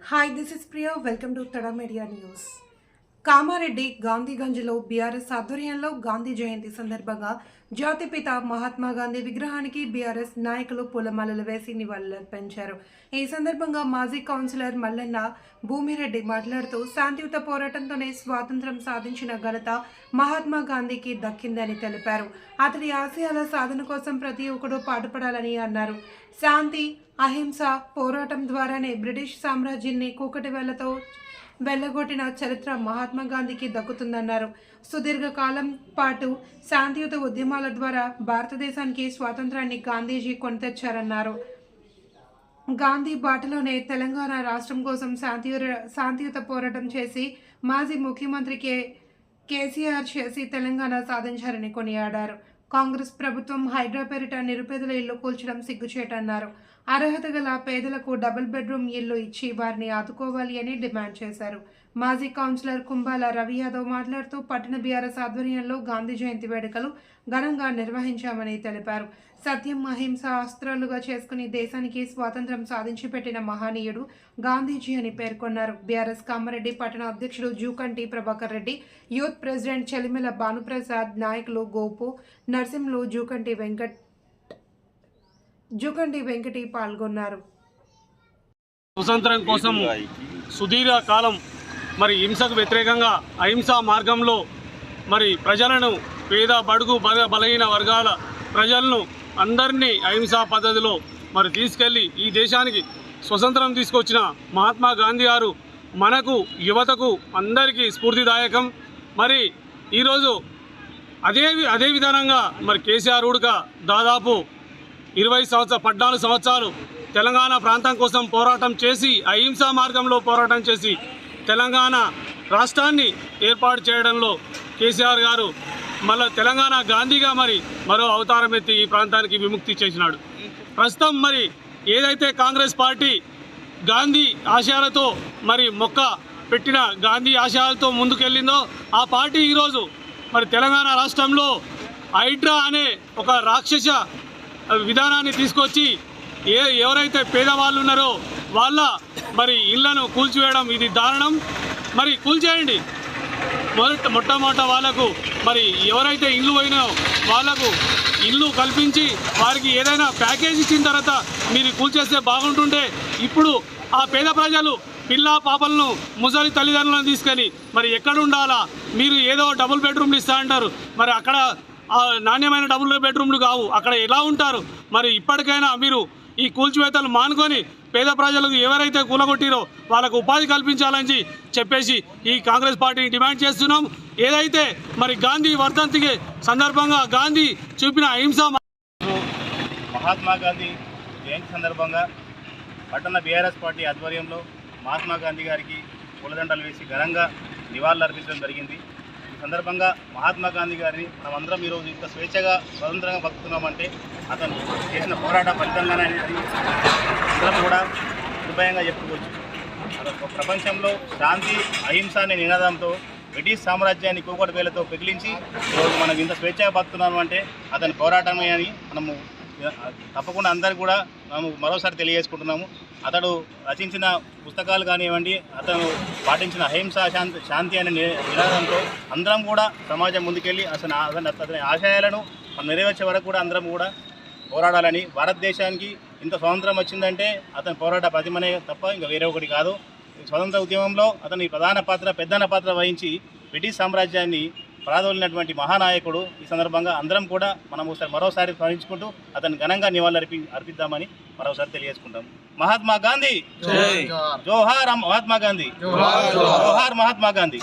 Hi this is Priya welcome to Tada media news Kamareddy గాంధీగంజ్లో BRS ఆధ్వర్యంలో గాంధీ జయంతి సందర్భంగా జాతిపిత మహాత్మా గాంధీ విగ్రహానికి బీఆర్ఎస్ నాయకులు పూలమాలలు వేసి నివాళులర్పించారు. ఈ సందర్భంగా మాజీ కౌన్సిలర్ మల్లన్న భూమిరెడ్డి మాట్లాడుతూ శాంతియుత పోరాటంతోనే స్వాతంత్రం సాధించిన ఘనత మహాత్మా గాంధీకి దక్కిందని తెలిపారు. అతడి ఆశయాల సాధన కోసం ప్రతి ఒక్కరూ పాటుపడాలని అన్నారు. శాంతి అహింస పోరాటం ద్వారానే బ్రిటిష్ సామ్రాజ్యాన్ని కూకటి వేళ్ళతో వెళ్ళగొట్టిన చరిత్ర మహాత్మా గాంధీకి దక్కుతుందన్నారు. సుదీర్ఘ కాలం పాటు శాంతియుత ఉద్యమాలు ద్వారా భారతదేశానికి స్వాతంత్రాన్ని గాంధీజీ కొనితెచ్చారన్నారు. గాంధీ బాటలోనే తెలంగాణ రాష్ట్రం కోసం శాంతియుత శాంతియుత పోరాటం చేసి మాజీ ముఖ్యమంత్రి కే కేసీఆర్ చేసి తెలంగాణ సాధించారని కొనియాడారు. కాంగ్రెస్ ప్రభుత్వం హైడ్రాపెరిట నిరుపేదల ఇల్లు కూల్చడం సిగ్గుచేటన్నారు. అర్హత గల పేదలకు డబుల్ బెడ్రూమ్ ఇల్లు ఇచ్చి వారిని ఆదుకోవాలి అని డిమాండ్ చేశారు. మాజీ కౌన్సిలర్ కుంబాల రవి యాదవ్ మాట్లాడుతూ పట్టణ బీఆర్ఎస్ ఆధ్వర్యంలో గాంధీ జయంతి వేడుకలు ఘనంగా నిర్వహించామని తెలిపారు. సత్యం అహింస అస్త్రాలుగా చేసుకుని దేశానికి స్వాతంత్రం సాధించి పెట్టిన మహనీయుడు గాంధీజీ అని పేర్కొన్నారు. బీఆర్ఎస్ కామారెడ్డి పట్టణ అధ్యక్షుడు జూకంటి ప్రభాకర్ రెడ్డి యూత్ ప్రెసిడెంట్ చెలిమెల భానుప్రసాద్ నాయకులు గోపు నర్సింహులు జూకంటి వెంకట్ జూకంటి వెంకటి పాల్గొన్నారు. స్వతంత్రం కోసం సుదీర్ఘ కాలం మరి హింసకు వ్యతిరేకంగా అహింసా మార్గంలో మరి ప్రజలను పేద బడుగు బల బలహీన వర్గాల ప్రజలను అందరినీ అహింసా పద్ధతిలో మరి తీసుకెళ్ళి ఈ దేశానికి స్వతంత్రం తీసుకొచ్చిన మహాత్మా గాంధీ గారు మనకు యువతకు అందరికీ స్ఫూర్తిదాయకం. మరి ఈరోజు అదే అదే విధానంగా మరి కేసీఆర్ ఉడక దాదాపు ఇరవై సంవత్సర పద్నాలుగు సంవత్సరాలు తెలంగాణ ప్రాంతం కోసం పోరాటం చేసి అహింసా మార్గంలో పోరాటం చేసి తెలంగాణ రాష్ట్రాన్ని ఏర్పాటు చేయడంలో కేసీఆర్ గారు మళ్ళీ తెలంగాణ గాంధీగా మరి మరో అవతారం ఎత్తి ఈ ప్రాంతానికి విముక్తి చేసినాడు. ప్రస్తుతం మరి ఏదైతే కాంగ్రెస్ పార్టీ గాంధీ ఆశయాలతో మరి మొక్క పెట్టిన గాంధీ ఆశయాలతో ముందుకెళ్ళిందో ఆ పార్టీ ఈరోజు మరి తెలంగాణ రాష్ట్రంలో హైడ్రా అనే ఒక రాక్షస విధానాన్ని తీసుకొచ్చి ఏ ఎవరైతే పేదవాళ్ళు ఉన్నారో వాళ్ళ మరి ఇళ్ళను కూల్చివేయడం ఇది దారుణం. మరి కూల్చేయండి. మొదట మొట్టమొదట వాళ్ళకు మరి ఎవరైతే ఇల్లు పోయినో వాళ్ళకు ఇల్లు కల్పించి వారికి ఏదైనా ప్యాకేజ్ ఇచ్చిన తర్వాత మీరు కూల్చేస్తే బాగుంటుండే. ఇప్పుడు ఆ పేద ప్రజలు పిల్ల పాపలను ముసలి తల్లిదండ్రులను తీసుకొని మరి ఎక్కడ ఉండాలా? మీరు ఏదో డబుల్ బెడ్రూమ్లు ఇస్తా అంటారు. మరి అక్కడ నాణ్యమైన డబుల్ బెడ్రూమ్లు కావు. అక్కడ ఎలా ఉంటారు? మరి ఇప్పటికైనా మీరు ఈ కూల్చివేతలు మానుకొని పేద ప్రజలకు ఎవరైతే కూలగొట్టిరో వాళ్ళకు ఉపాధి కల్పించాలని చెప్పేసి ఈ కాంగ్రెస్ పార్టీని డిమాండ్ చేస్తున్నాం. ఏదైతే మరి గాంధీ వర్ధంతికి సందర్భంగా గాంధీ చూపిన అహింస మహాత్మా గాంధీ జయంతి సందర్భంగా పట్టణ బీఆర్ఎస్ పార్టీ ఆధ్వర్యంలో మహాత్మా గాంధీ గారికి పూలదండలు వేసి ఘనంగా నివాళులు అర్పించడం జరిగింది. సందర్భంగా మహాత్మా గాంధీ గారిని మనమందరం ఈరోజు ఇంత స్వేచ్ఛగా స్వతంత్రంగా బతుకుతున్నామంటే అతను చేసిన పోరాట ఫలితంగానే అనేది అందరం కూడా నిర్భయంగా చెప్పుకోవచ్చు. ప్రపంచంలో శాంతి అహింస అనే నినాదంతో బ్రిటిష్ సామ్రాజ్యాన్ని కూకటి వేలతో పెగిలించి ఈరోజు మనం ఇంత స్వేచ్ఛగా బతుకుతున్నాము అంటే అతని పోరాటమే అని మనము తప్పకుండా అందరికి కూడా మేము మరోసారి తెలియజేసుకుంటున్నాము. అతడు రచించిన పుస్తకాలు కానివ్వండి అతను పాటించిన అహింస శాంతి శాంతి అనే నినాదంతో అందరం కూడా సమాజం ముందుకెళ్ళి అసలు అతని ఆశయాలను మనం నెరవేర్చే వరకు కూడా అందరం కూడా పోరాడాలని భారతదేశానికి ఇంత స్వాతంత్రం వచ్చిందంటే అతని పోరాట ప్రతిమనే తప్ప ఇంకా వేరే ఒకటి కాదు. ఈ స్వతంత్ర ఉద్యమంలో అతని ప్రధాన పాత్ర పెద్దన పాత్ర వహించి బ్రిటిష్ సామ్రాజ్యాన్ని ప్రాదోలినటువంటి మహానాయకుడు ఈ సందర్భంగా అందరం కూడా మనం ఒకసారి మరోసారి స్మరించుకుంటూ అతని ఘనంగా నివాళులు అర్పి అర్పిద్దామని మరోసారి తెలియజేసుకుంటాం. మహాత్మా గాంధీ! జోహార్. మహాత్మా గాంధీ! జోహార్ మహాత్మా గాంధీ!